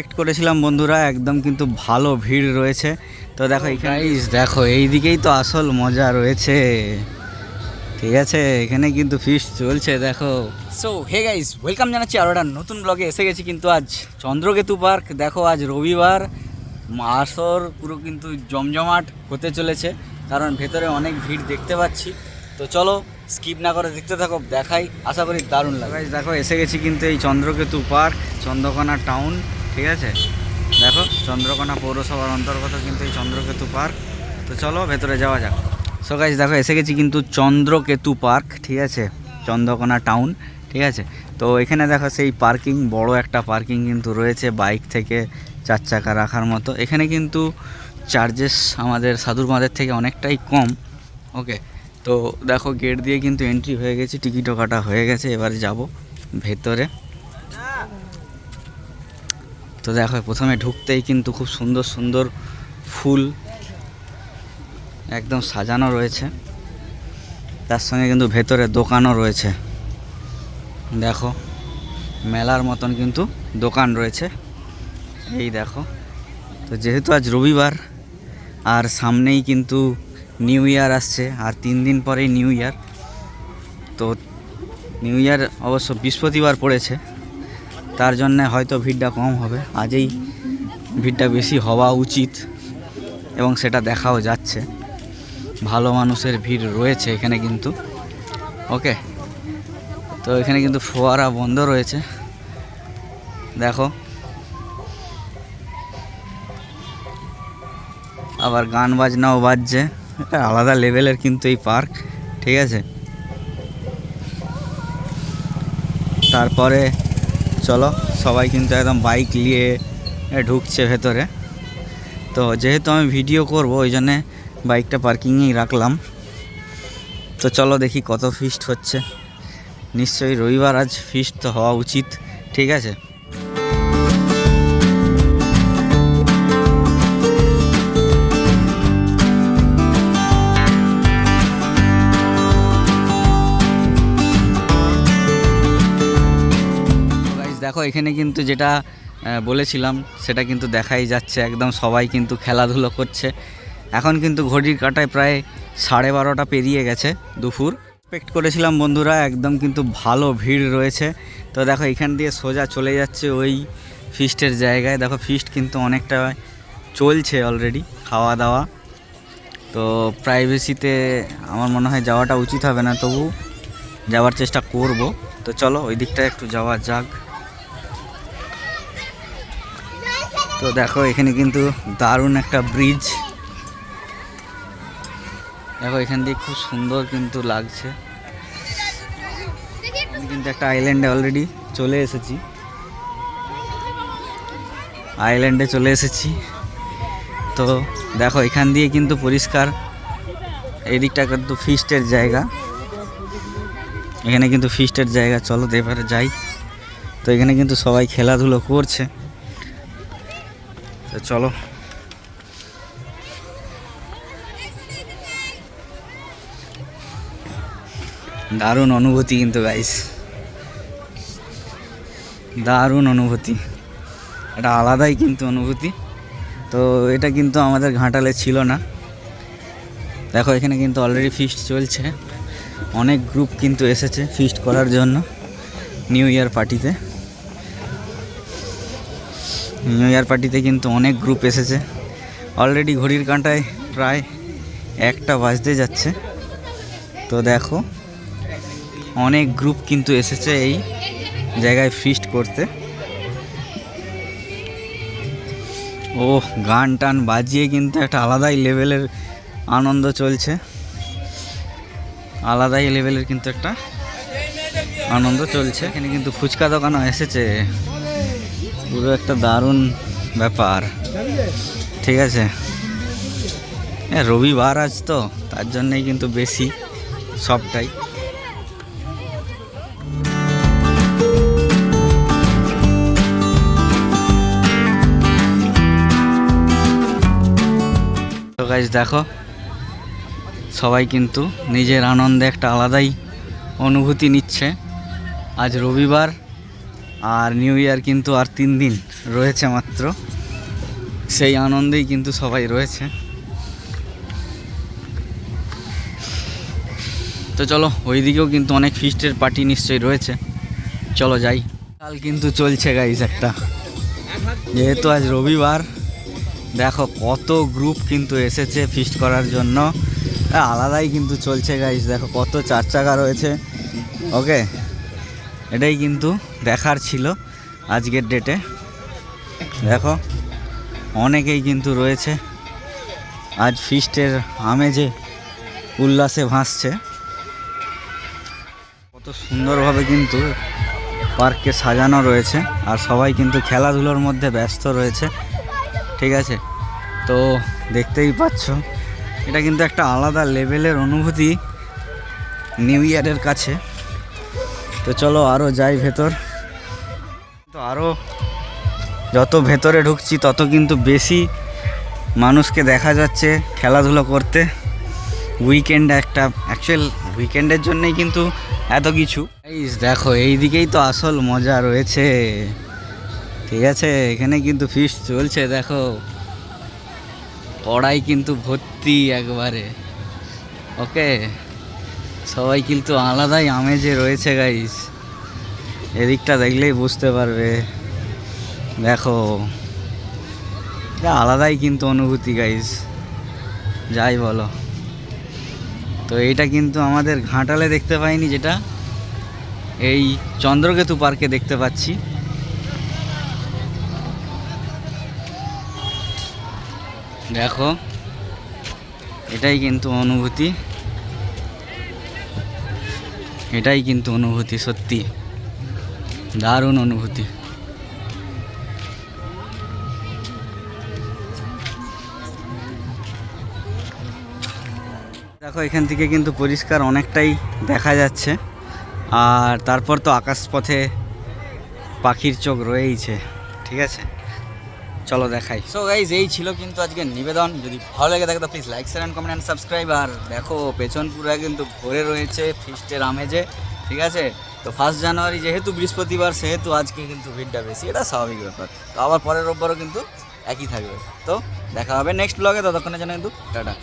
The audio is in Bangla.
এক্সপেক্ট করেছিলাম বন্ধুরা একদম কিন্তু ভালো ভিড় রয়েছে। তো দেখো এখানে দেখো এই দিকেই তো আসল মজা রয়েছে। ঠিক আছে এখানে কিন্তু ফিস্ট চলছে দেখো। সো হে গাইস ওয়েলকাম জানাচ্ছি আরও একটা নতুন ব্লগে এসে গেছি কিন্তু আজ চন্দ্রকেতু পার্ক দেখো আজ রবিবার। আসর পুরো কিন্তু জমজমাট হতে চলেছে কারণ ভেতরে অনেক ভিড় দেখতে পাচ্ছি। তো চলো স্কিপ না করে দেখতে থাকো দেখাই। আশা করি দারুণ লাগে দেখো এসে গেছি কিন্তু এই চন্দ্রকেতু পার্ক চন্দ্রকোনা টাউন ঠিক আছে? দেখো, চন্দ্রকোনা পৌরসভার অন্তর্গত কিন্তু এই চন্দ্রকেতু পার্ক। তো চলো, ভেতরে যাওয়া যাক। সো গাইজ দেখো, এসে গেছি কিন্তু চন্দ্রকেতু পার্ক, ঠিক আছে? চন্দ্রকোনা টাউন, ঠিক আছে? তো এখানে দেখো, সেই পার্কিং, বড় একটা পার্কিং কিন্তু রয়েছে বাইক থেকে চার চাকা রাখার মতো। এখানে কিন্তু চার্জেস আমাদের সাধুর মাদের থেকে অনেকটাই কম ওকে তো দেখো গেট দিয়ে কিন্তু এন্ট্রি হয়ে গেছে টিকিটও কাটা হয়ে গেছে, এবার যাব ভেতরে। তো দেখো, প্রথমে ঢুকতেই কিন্তু খুব সুন্দর সুন্দর ফুল একদম সাজানো রয়েছে। তার সঙ্গে কিন্তু ভেতরে দোকানও রয়েছে। দেখো, মেলার মতন কিন্তু দোকান রয়েছে। এই দেখো, তো যেহেতু আজ রবিবার, আর সামনেই কিন্তু নিউ ইয়ার আসছে, আর তিন দিন পরেই নিউ ইয়ার, তো নিউ ইয়ার অবশ্য বৃহস্পতিবার পড়েছে। তার জন্যে হয়তো ভিড়টা কম হবে। আজই ভিড়টা বেশি হওয়া উচিত এবং সেটা দেখাও যাচ্ছে। ভালো মানুষের ভিড় রয়েছে এখানে কিন্তু। ওকে তো এখানে কিন্তু ফোয়ারা বন্ধ রয়েছে। দেখো। আবার গান বাজনাও বাজছে। এটা আলাদা লেভেলের কিন্তু এই পার্ক, ঠিক আছে? তারপরে চলো, সবাই কিন্তু একদম বাইক নিয়ে ঢুকছে ভেতরে। তো যেহেতু আমি ভিডিও করব, ওই জন্যে বাইকটা পার্কিংয়েই রাখলাম। তো চলো দেখি কত ফিস্ট হচ্ছে। নিশ্চয়ই রবিবার আজ ফিস্ট তো হওয়া উচিত, ঠিক আছে? দেখো, এখানে কিন্তু যেটা বলেছিলাম, সেটা কিন্তু দেখাই যাচ্ছে। একদম সবাই কিন্তু খেলাধুলো করছে। এখন কিন্তু ঘড়ির কাটায় প্রায় সাড়ে বারোটা পেরিয়ে গেছে দুপুর। এক্সপেক্ট করেছিলাম বন্ধুরা, একদম কিন্তু ভালো ভিড় রয়েছে। তো দেখো, এখান দিয়ে সোজা চলে যাচ্ছে ওই ফিস্টের জায়গায়। দেখো ফিস্ট কিন্তু অনেকটা চলছে অলরেডি খাওয়া দাওয়া। তো প্রাইভেসিতে আমার মনে হয় যাওয়াটা উচিত হবে না, তবু যাওয়ার চেষ্টা করব। তো চলো, ওই দিকটা একটু যাওয়া যাক। তো দেখো, এখানে কিন্তু দারুণ একটা ব্রিজ দেখো, এখান দিয়ে খুব সুন্দর কিন্তু লাগছে। কিন্তু একটা আইল্যান্ডে অলরেডি চলে এসেছি। আইল্যান্ডে চলে এসেছি। তো দেখো, এখান দিয়ে কিন্তু পরিষ্কার। এই দিকটা কিন্তু ফিস্টের জায়গা। এখানে কিন্তু ফিস্টের জায়গা। চলো এবারে যাই। তো এখানে কিন্তু সবাই খেলাধুলো করছে। চলো। দারুণ অনুভূতি কিন্তু গাইস দারুণ অনুভূতি। এটা আলাদাই কিন্তু অনুভূতি। তো এটা কিন্তু আমাদের ঘাটালে ছিল না। দেখো, এখানে কিন্তু অলরেডি ফিস্ট চলছে। অনেক গ্রুপ কিন্তু এসেছে ফিস্ট করার জন্য। নিউ ইয়ার পার্টিতে নিউ ইয়ার পার্টিতে কিন্তু অনেক গ্রুপ এসেছে। অলরেডি ঘড়ির কাঁটায় প্রায় একটা বাজতে যাচ্ছে। তো দেখো, অনেক গ্রুপ কিন্তু এসেছে এই জায়গায় ফিস্ট করতে। ও গান টান বাজিয়ে কিন্তু একটা আলাদাই লেভেলের আনন্দ চলছে। আলাদাই লেভেলের কিন্তু একটা আনন্দ চলছে। এখানে কিন্তু ফুচকা দোকানও এসেছে। পুরো একটা দারুণ ব্যাপার। ঠিক আছে? হ্যাঁ রবিবার আজ তো, তার জন্যেই কিন্তু বেশি সবটাই। তো দেখো, সবাই কিন্তু নিজের আনন্দে একটা আলাদাই অনুভূতি নিচ্ছে। আজ রবিবার আর নিউ ইয়ার কিন্তু আর তিন দিন রয়েছে মাত্র। সেই আনন্দেই কিন্তু সবাই রয়েছে। তো চলো, ওইদিকেও কিন্তু অনেক ফিস্টের পার্টি নিশ্চয়ই রয়েছে। চলো যাই। কাল কিন্তু চলছে গাইজ একটা। যেহেতু আজ রবিবার, দেখো কত গ্রুপ কিন্তু এসেছে ফিস্ট করার জন্য। আলাদাই কিন্তু চলছে গাইজ দেখো কত চার চাকা রয়েছে। ওকে এটাই কিন্তু দেখার ছিল আজকের ডেটে দেখো, অনেকেই কিন্তু রয়েছে। আজ ফিস্টের আমেজে উল্লাসে ভাসছে। কত সুন্দরভাবে কিন্তু পার্ককে সাজানো রয়েছে আর সবাই কিন্তু খেলাধুলোর মধ্যে ব্যস্ত রয়েছে। ঠিক আছে? তো দেখতেই পাচ্ছ, এটা কিন্তু একটা আলাদা লেভেলের অনুভূতি নিউ ইয়ারের কাছে। তো চলো আরও যাই ভেতর। তো আরও যত ভেতরে ঢুকছি, তত কিন্তু বেশি মানুষকে দেখা যাচ্ছে খেলাধুলো করতে। উইকেন্ড একটা অ্যাকচুয়াল উইকেন্ডের জন্যই কিন্তু এত কিছু। দেখো এই দিকেই তো আসল মজা রয়েছে। ঠিক আছে, এখানে কিন্তু ফিস্ট চলছে, দেখো। কড়াই কিন্তু ভর্তি একবারে। ওকে সবাই কিন্তু আলাদাই আমেজে রয়েছে গাইস এদিকটা দেখলেই বুঝতে পারবে। দেখো আলাদাই কিন্তু অনুভূতি গাইস যাই বলো। তো এইটা কিন্তু আমাদের ঘাটালে দেখতে পাইনি যেটা। এই চন্দ্রকেতু পার্কে দেখতে পাচ্ছি। দেখো, এটাই কিন্তু অনুভূতি। এটাই কিন্তু অনুভূতি, সত্যি। দারুণ অনুভূতি। দেখো, এখান থেকে কিন্তু পরিষ্কার অনেকটাই দেখা যাচ্ছে। আর তারপর তো আকাশপথে পাখির চোখ রয়েইছে, ঠিক আছে? চলো দেখাই। সো গাইজ এই ছিল কিন্তু আজকে নিবেদন। যদি ভালো লাগে থাকে তো please like share comment and subscribe আর দেখো, পেছন পুরা কিন্তু ভরে রয়েছে ফিস্টের আমেজে, ঠিক আছে? তো ফার্স্ট জানুয়ারি যেহেতু বৃহস্পতিবার, সেহেতু আজকে কিন্তু ভিড়টা বেশি। এটা স্বাভাবিক ব্যাপার। তো আবার পরের রোববারও কিন্তু একই থাকবে। তো দেখা হবে নেক্সট ব্লগে ততক্ষণে জন্য কিন্তু টাটা।